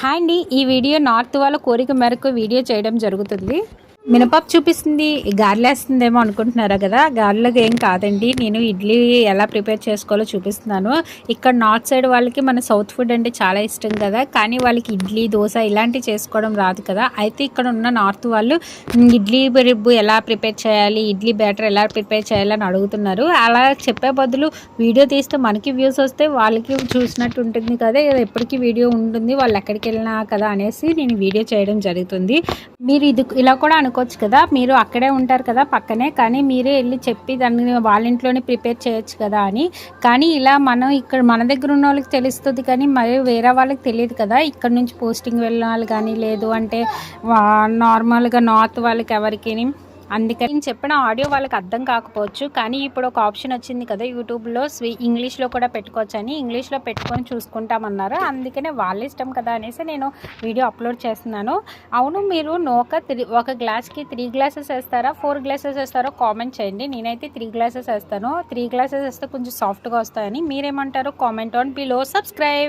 Hi అండి. ఈ video north వాళ్ళ కోరిక మేరకు వీడియో చేయడం జరుగుతుంది. మినపప్పు చూపిస్తుంది గారెలేస్తుందేమో అనుకుంటున్నారా కదా గారెలకు ఏం కాదండి నేను ఇడ్లీ ఎలా ప్రిపేర్ చేసుకోవాలో చూపిస్తున్నాను. ఇక్కడ నార్త్ సైడ్ వాళ్ళకి మన సౌత్ ఫుడ్ అంటే చాలా ఇష్టం కదా కానీ వాళ్ళకి ఇడ్లీ దోశ ఇలాంటివి చేసుకోవడం రాదు కదా. అయితే ఇక్కడ ఉన్న నార్త్ వాళ్ళు ఇడ్లీ రిబ్బు ఎలా ప్రిపేర్ చేయాలి ఇడ్లీ బ్యాటర్ ఎలా ప్రిపేర్ చేయాలని అడుగుతున్నారు. అలా చెప్పే బదులు వీడియో తీస్తే మనకి వ్యూస్ వస్తే వాళ్ళకి చూసినట్టు ఉంటుంది కదా ఎప్పటికీ వీడియో ఉంటుంది వాళ్ళు ఎక్కడికి వెళ్ళినా కదా అనేసి నేను వీడియో చేయడం జరుగుతుంది. మీరు ఇది ఇలా కూడా అనుకోవచ్చు కదా మీరు అక్కడే ఉంటారు కదా పక్కనే కానీ మీరే వెళ్ళి చెప్పి దాన్ని వాళ్ళ ఇంట్లోనే ప్రిపేర్ చేయొచ్చు కదా అని. కానీ ఇలా మనం ఇక్కడ మన దగ్గర ఉన్న వాళ్ళకి తెలుస్తుంది కానీ మరి వేరే వాళ్ళకి తెలియదు కదా ఇక్కడ నుంచి పోస్టింగ్ వెళ్ళిన వాళ్ళు కానీ లేదు అంటే నార్మల్గా నార్త్ వాళ్ళకి ఎవరికి అందుకని నేను చెప్పిన ఆడియో వాళ్ళకి అర్థం కాకపోవచ్చు కానీ ఇప్పుడు ఒక ఆప్షన్ వచ్చింది కదా యూట్యూబ్లో స్వీ ఇంగ్లీష్లో కూడా పెట్టుకోవచ్చు అని ఇంగ్లీష్లో పెట్టుకొని చూసుకుంటామన్నారు. అందుకనే వాళ్ళ ఇష్టం కదా అనేసి నేను వీడియో అప్లోడ్ చేస్తున్నాను. అవును మీరు నోక త్రీ ఒక గ్లాస్కి త్రీ గ్లాసెస్ వేస్తారా ఫోర్ గ్లాసెస్ వేస్తారో కామెంట్ చేయండి. నేనైతే త్రీ గ్లాసెస్ వేస్తాను. త్రీ గ్లాసెస్ వేస్తే కొంచెం సాఫ్ట్గా వస్తాయని మీరేమంటారు కామెంట్ ఆన్ బిలో. సబ్స్క్రైబ్!